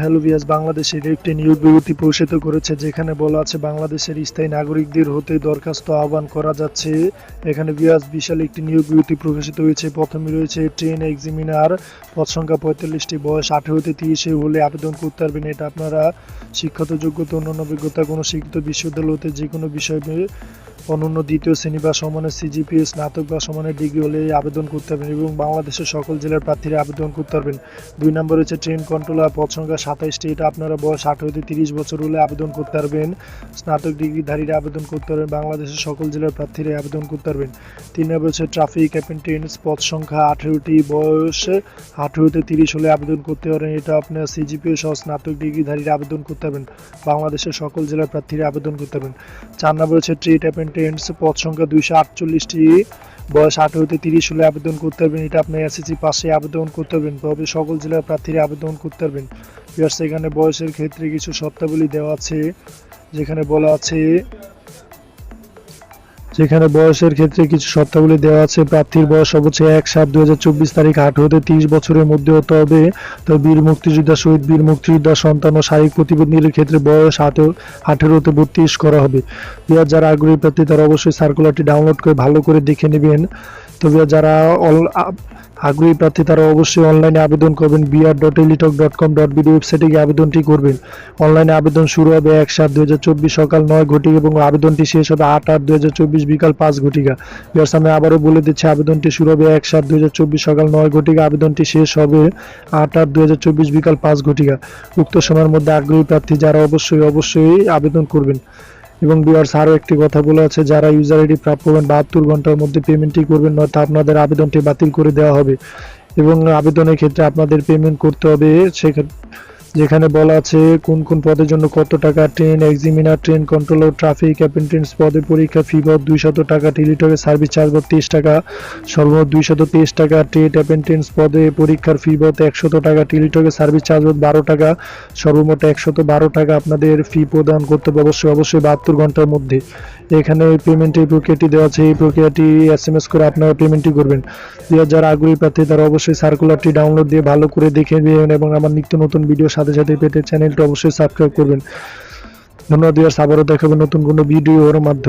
Hello ভিয়াস বাংলাদেশের একটি নিয়োগ বিজ্ঞপ্তি প্রকাশিত করেছে, যেখানে বলা আছে, বাংলাদেশের স্থায়ী নাগরিকদের হতে দরখাস্ত আহ্বান করা যাচ্ছে। এখানে ভিয়াস বিশাল একটি নিয়োগ বিজ্ঞপ্তি প্রকাশিত হয়েছে। প্রথমে রয়েছে ট্রেন এক্সামিনার, পদ সংখ্যা পঁয়তাল্লিশটি, বয়স আঠেরো হতে তিরিশে হলে আবেদন করতে পারবেন। এটা আপনারা শিক্ষাগত যোগ্যতা, অন্যান্য অভিজ্ঞতা, কোনো শিক্ষিত বিশ্ববিদ্যালয় হতে যে কোনো বিষয়ে অনন্য দ্বিতীয় শ্রেণি বা সমানের সিজিপিএ স্নাতক বা সমানের ডিগ্রি হলে আবেদন করতে পারবেন এবং বাংলাদেশের সকল জেলার প্রার্থীরা আবেদন করতে পারবেন। দুই নম্বর হচ্ছে ট্রেন কন্ট্রোলার, পদ সংখ্যা সাতাইশটি, এটা আপনারা বয়স আঠারো হতে তিরিশ বছর হলে আবেদন করতে পারবেন। স্নাতক ডিগ্রিধারীরা আবেদন করতে পারবেন, বাংলাদেশের সকল জেলার প্রার্থীরা আবেদন করতে পারবেন। তিন নম্বর হচ্ছে ট্রাফিক অ্যাপেন্টেন্স পদ সংখ্যা আঠেরোটি, বয়স আঠেরো হতে তিরিশ হলে আবেদন করতে পারেন এটা আপনার সিজিপিএ সহ স্নাতক ডিগ্রিধারীরা আবেদন করতে পারবেন। বাংলাদেশের সকল জেলার প্রার্থীরা আবেদন করতে পারবেন। চার নম্বর হচ্ছে ট্রেড অ্যাপেন্টেন্স পদ সংখ্যা দুইশো আটচল্লিশটি। বয়স আঠেরো হতে তিরিশ হলে আবেদন করতে পারবেন। এটা আপনি এসএসসি পাশে আবেদন করতে পারবেন। তবে সকল জেলার প্রার্থীরা আবেদন করতে পারবেন। এখানে বয়সের ক্ষেত্রে কিছু শর্তাবলী দেওয়া আছে, যেখানে বলা আছে যেখানে বয়সের ক্ষেত্রে কিছু শর্তাবলী দেওয়া আছে। প্রার্থীর বয়স সর্বোচ্চ এক সাত দু হাজার চব্বিশ তারিখ আঠারো হতে তিরিশ বছরের মধ্যে হতে হবে। তো বীর মুক্তিযোদ্ধা শহীদ বীর মুক্তিযোদ্ধা সন্তান ও শারীরিক প্রতিবন্ধীদের ক্ষেত্রে বয়স আঠেরো হতে বত্রিশ করা হবে। যারা আগ্রহী প্রার্থী, তারা অবশ্যই সার্কুলারটি ডাউনলোড করে ভালো করে দেখে নেবেন। তো বিহার যারা আগ্রহী প্রার্থী, তারা অবশ্যই অনলাইনে আবেদন করবেন। BR dot Teletalk dot com dot BD ওয়েবসাইটে গিয়ে আবেদনটি করবেন। অনলাইনে আবেদন শুরু হবে এক সাত দু হাজার চব্বিশ সকাল নয় ঘটিকা এবং আবেদনটি শেষ হবে আট আট দু হাজার চব্বিশ বিকাল পাঁচ ঘটিকা। বিহার সামনে আবারও বলে দিচ্ছে, আবেদনটি শুরু হবে এক সাত দু হাজার চব্বিশ সকাল নয় ঘটিকা। আবেদনটি শেষ হবে আট আট দু হাজার চব্বিশ বিকাল পাঁচ ঘটিকা। উক্ত সময়ের মধ্যে আগ্রহী প্রার্থী যারা, অবশ্যই অবশ্যই আবেদন করবেন। এবং বিয়ার্স আরও একটি কথা বলা আছে, যারা ইউজার আইডি প্রাপ্য হবেন বাহাত্তর ঘণ্টার মধ্যে পেমেন্টটি করবেন, নয়তো আপনাদের আবেদনটি বাতিল করে দেওয়া হবে। এবং আবেদনের ক্ষেত্রে আপনাদের পেমেন্ট করতে হবে, সেক্ষেত্রে যেখানে বলা আছে কোন কোন পদের জন্য কত টাকা train examiner train controller traffic apprentice পদে পরীক্ষা ফি বাবদ দুইশত টাকা টেলিটকের সার্ভিস চার্জ বাবদ তেইশ টাকা সর্বমোট দুইশত তেইশ টাকা ট্রেড অ্যাপেন্টেন্স পদে পরীক্ষার ফি বাবদ একশত টাকা টেলিটকের সার্ভিস চার্জ বাবদ বারো টাকা সর্বমোট একশত বারো টাকা আপনাদের ফি প্রদান করতে হবে অবশ্যই অবশ্যই বাহাত্তর ঘণ্টার মধ্যে। এখানে পেমেন্টের প্রক্রিয়াটি দেওয়া আছে, এই প্রক্রিয়াটি এস এম এস করে আপনারা পেমেন্টটি করবেন। যারা আগ্রহী প্রার্থী, তারা অবশ্যই সার্কুলারটি ডাউনলোড দিয়ে ভালো করে দেখে নেবেন এবং আমার নিত্য নতুন ভিডিও সাথে সাথে সাথে পেতে চ্যানেলটি অবশ্যই সাবস্ক্রাইব করবেন। ধন্যবাদ দেওয়ার আবারও দেখাবেন নতুন কোনো ভিডিওর মাধ্যমে।